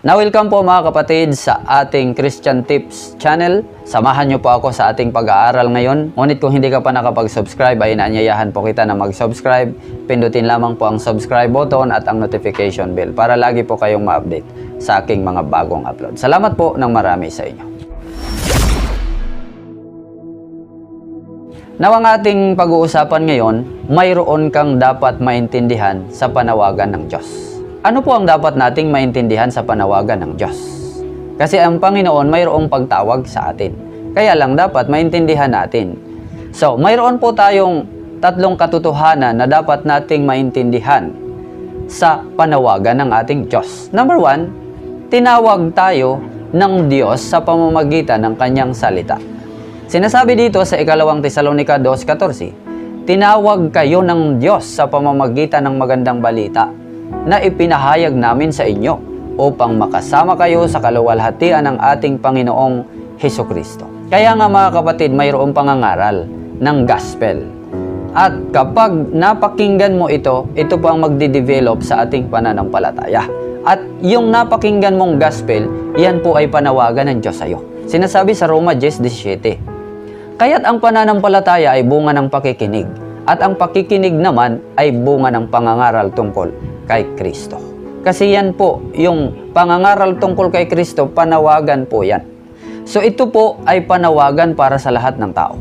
Na-welcome po mga kapatid sa ating Christian Tips channel. Samahan niyo po ako sa ating pag-aaral ngayon. Ngunit kung hindi ka pa nakapag-subscribe ay inaanyayahan po kita na mag-subscribe. Pindutin lamang po ang subscribe button at ang notification bell para lagi po kayong ma-update sa aking mga bagong upload. Salamat po ng marami sa inyo. Now ang ating pag-uusapan ngayon, mayroon kang dapat maintindihan sa panawagan ng Diyos. Ano po ang dapat nating maintindihan sa panawagan ng Diyos? Kasi ang Panginoon mayroong pagtawag sa atin. Kaya lang dapat maintindihan natin. So, mayroon po tayong tatlong katotohanan na dapat nating maintindihan sa panawagan ng ating Diyos. Number one, tinawag tayo ng Diyos sa pamamagitan ng kanyang salita. Sinasabi dito sa ikalawang Tesalonika 2.14, Tinawag kayo ng Diyos sa pamamagitan ng magandang balita na ipinahayag namin sa inyo upang makasama kayo sa kaluwalhatian ng ating Panginoong Heso Kristo. Kaya nga mga kapatid, mayroong pangangaral ng gospel. At kapag napakinggan mo ito, ito po ang magde-develop sa ating pananampalataya. At yung napakinggan mong gospel, yan po ay panawagan ng Diyos sa iyo. Sinasabi sa Roma 10.17, Kaya't ang pananampalataya ay bunga ng pakikinig, at ang pakikinig naman ay bunga ng pangangaral tungkol kay Kristo. Kasi yan po, yung pangangaral tungkol kay Kristo, panawagan po yan. So ito po ay panawagan para sa lahat ng tao.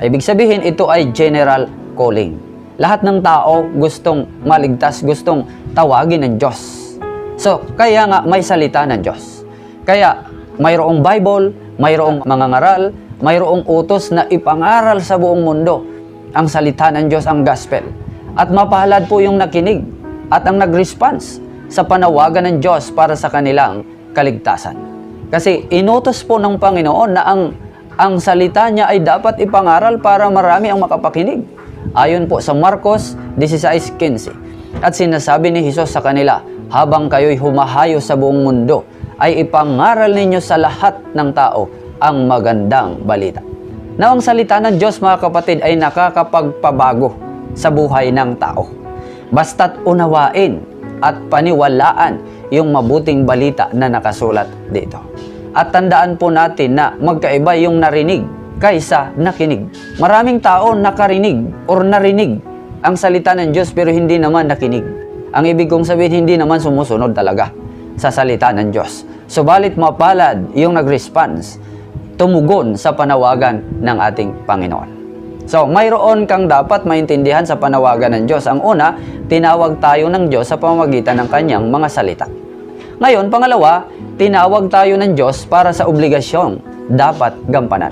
Ibig sabihin, ito ay general calling. Lahat ng tao gustong maligtas, gustong tawagin ng Diyos. So, kaya nga may salita ng Diyos. Kaya mayroong Bible, mayroong mga ngaral, mayroong utos na ipangaral sa buong mundo ang salita ng Diyos, ang gospel. At mapalad po yung nakinig at ang nag-response sa panawagan ng Diyos para sa kanilang kaligtasan. Kasi inutos po ng Panginoon na ang, ang salita niya ay dapat ipangaral para marami ang makapakinig. Ayon po sa Marcos 16.15. At sinasabi ni Jesus sa kanila, habang kayo'y humahayo sa buong mundo, ay ipangaral ninyo sa lahat ng tao ang magandang balita. Na ang salita ng Diyos mga kapatid ay nakakapagpabago sa buhay ng tao. Basta't unawain at paniwalaan yung mabuting balita na nakasulat dito. At tandaan po natin na magkaiba yung narinig kaysa nakinig. Maraming tao nakarinig or narinig ang salita ng Diyos pero hindi naman nakinig. Ang ibig kong sabihin, hindi naman sumusunod talaga sa salita ng Diyos. Subalit mapalad yung nag-response, tumugon sa panawagan ng ating Panginoon. So, mayroon kang dapat maintindihan sa panawagan ng Diyos. Ang una, tinawag tayo ng Diyos sa pamamagitan ng kanyang mga salita. Ngayon, pangalawa, tinawag tayo ng Diyos para sa obligasyong dapat gampanan.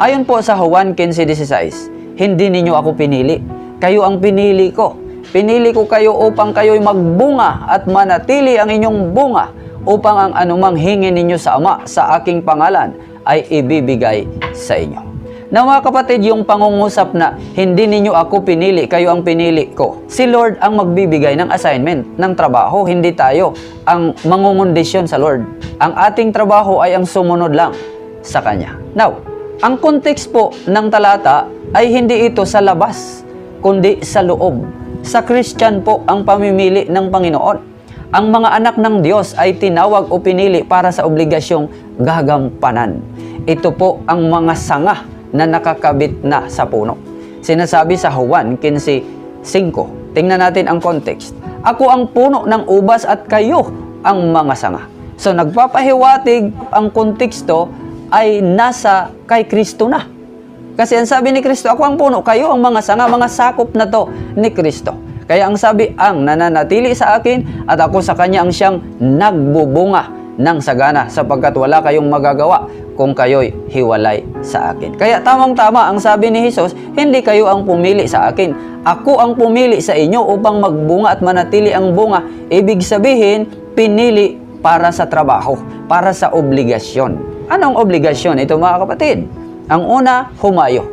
Ayon po sa Juan 15.16, hindi ninyo ako pinili, kayo ang pinili ko. Pinili ko kayo upang kayo'y magbunga at manatili ang inyong bunga upang ang anumang hingin ninyo sa Ama sa aking pangalan ay ibibigay sa inyo. Na mga kapatid, yung pangungusap na hindi ninyo ako pinili, kayo ang pinili ko. Si Lord ang magbibigay ng assignment, ng trabaho, hindi tayo ang mangungundisyon sa Lord. Ang ating trabaho ay ang sumunod lang sa Kanya. Now, ang context po ng talata ay hindi ito sa labas, kundi sa loob. Sa Christian po ang pamimili ng Panginoon. Ang mga anak ng Diyos ay tinawag o pinili para sa obligasyong gagampanan. Ito po ang mga sanga na nakakabit na sa puno. Sinasabi sa Juan 15.5. Tingnan natin ang context. Ako ang puno ng ubas at kayo ang mga sanga. So nagpapahiwatig ang konteksto ay nasa kay Kristo na. Kasi ang sabi ni Kristo, ako ang puno, kayo ang mga sanga, mga sakop na to ni Kristo. Kaya ang sabi, ang nananatili sa akin at ako sa kanya ang siyang nagbubunga ng sagana sapagkat wala kayong magagawa kung kayo'y hiwalay sa akin. Kaya tamang-tama ang sabi ni Jesus, hindi kayo ang pumili sa akin. Ako ang pumili sa inyo upang magbunga at manatili ang bunga. Ibig sabihin, pinili para sa trabaho, para sa obligasyon. Anong obligasyon ito mga kapatid? Ang una, humayo.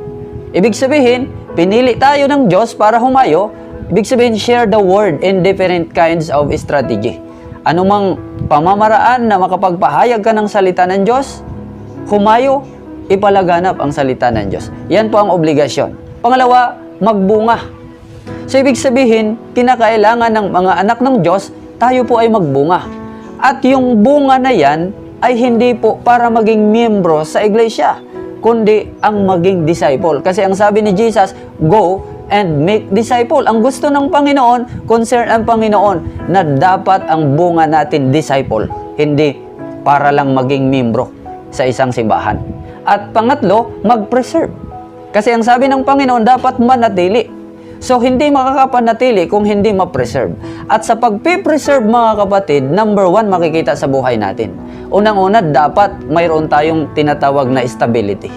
Ibig sabihin, pinili tayo ng Diyos para humayo. Ibig sabihin, share the word in different kinds of strategy. Anumang pamamaraan na makapagpahayag ka ng salita ng Diyos, humayo, ipalaganap ang salita ng Diyos. Yan po ang obligasyon. Pangalawa, magbunga. So, ibig sabihin, kinakailangan ng mga anak ng Diyos, tayo po ay magbunga. At yung bunga na yan ay hindi po para maging miyembro sa iglesia, kundi ang maging disciple. Kasi ang sabi ni Jesus, go and make disciple. Ang gusto ng Panginoon, concern ang Panginoon na dapat ang bunga natin disciple, hindi para lang maging miyembro sa isang simbahan. At pangatlo, mag-preserve. Kasi ang sabi ng Panginoon, dapat manatili. So, hindi makakapanatili kung hindi ma-preserve. At sa pagpipreserve mga kapatid, number one, makikita sa buhay natin. Unang-una, dapat mayroon tayong tinatawag na stability.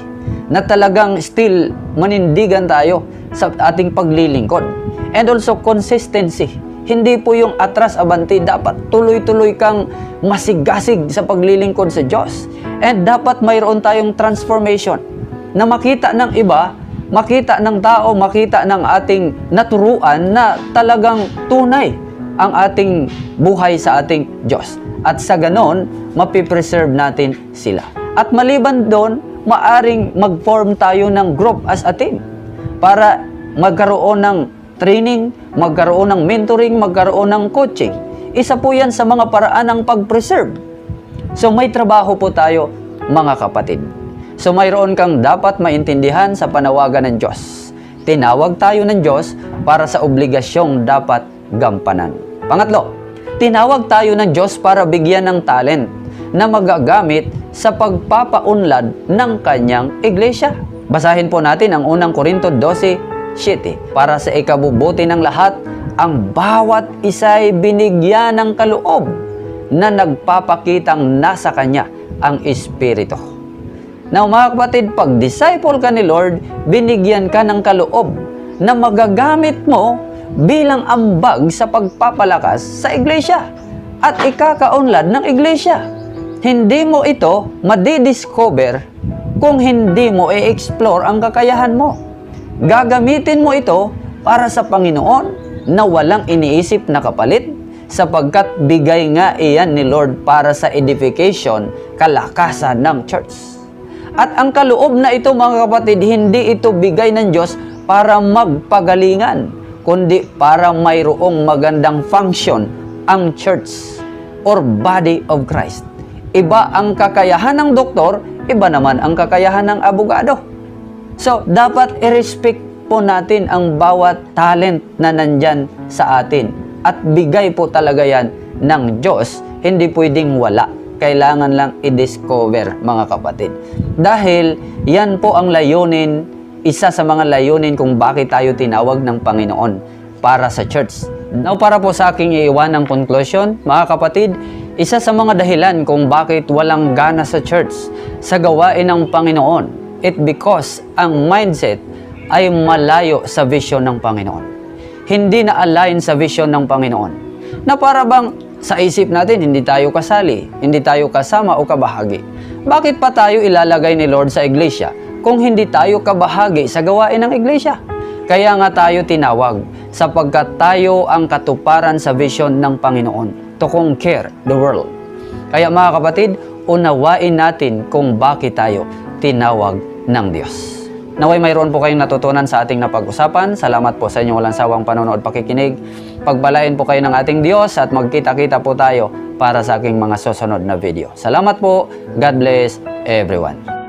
Na talagang still manindigan tayo sa ating paglilingkod. And also consistency. Hindi po yung atras abanti, dapat tuloy-tuloy kang masigasig sa paglilingkod sa Diyos. And dapat mayroon tayong transformation na makita ng iba makita ng tao, makita ng ating naturuan na talagang tunay ang ating buhay sa ating Diyos. At sa ganon, mapipreserve natin sila. At maliban doon, maaring mag-form tayo ng group as a team para magkaroon ng training, magkaroon ng mentoring, magkaroon ng coaching. Isa po yan sa mga paraan ng pag-preserve. So may trabaho po tayo, mga kapatid. So mayroon kang dapat maintindihan sa panawagan ng Diyos. Tinawag tayo ng Diyos para sa obligasyong dapat gampanan. Pangatlo, tinawag tayo ng Diyos para bigyan ng talent na magagamit sa pagpapaunlad ng kanyang iglesia. Basahin po natin ang unang Korinto 12:7. Para sa ikabubuti ng lahat, ang bawat isa'y binigyan ng kaloob na nagpapakitang nasa kanya ang Espiritu. Now mga kapatid, pag disciple ka ni Lord, binigyan ka ng kaloob na magagamit mo bilang ambag sa pagpapalakas sa iglesia at ikakaunlad ng iglesia. Hindi mo ito madidiscover kung hindi mo i-explore ang kakayahan mo. Gagamitin mo ito para sa Panginoon na walang iniisip na kapalit sapagkat bigay nga iyan ni Lord para sa edification, kalakasan ng church. At ang kaloob na ito mga kapatid, hindi ito bigay ng Diyos para magpagalingan, kundi para mayroong magandang function ang church or body of Christ. Iba ang kakayahan ng doktor, iba naman ang kakayahan ng abogado. So, dapat i-respect po natin ang bawat talent na nandyan sa atin. At bigay po talaga yan ng Diyos, hindi pwedeng wala kailangan lang i-discover mga kapatid. Dahil yan po ang layunin, isa sa mga layunin kung bakit tayo tinawag ng Panginoon para sa church. Now para po sa aking iiwan ng conclusion, mga kapatid, isa sa mga dahilan kung bakit walang gana sa church sa gawain ng Panginoon, it because ang mindset ay malayo sa vision ng Panginoon. Hindi na align sa vision ng Panginoon. Na para bang sa isip natin, hindi tayo kasali, hindi tayo kasama o kabahagi. Bakit pa tayo ilalagay ni Lord sa iglesia kung hindi tayo kabahagi sa gawain ng iglesia? Kaya nga tayo tinawag sapagkat tayo ang katuparan sa vision ng Panginoon to conquer the world. Kaya mga kapatid, unawain natin kung bakit tayo tinawag ng Diyos. Naway mayroon po kayong natutunan sa ating napag-usapan. Salamat po sa inyong walang sawang panonood pakikinig. Pagbalain po kayo ng ating Diyos at magkita-kita po tayo para sa aking mga susunod na video. Salamat po. God bless everyone.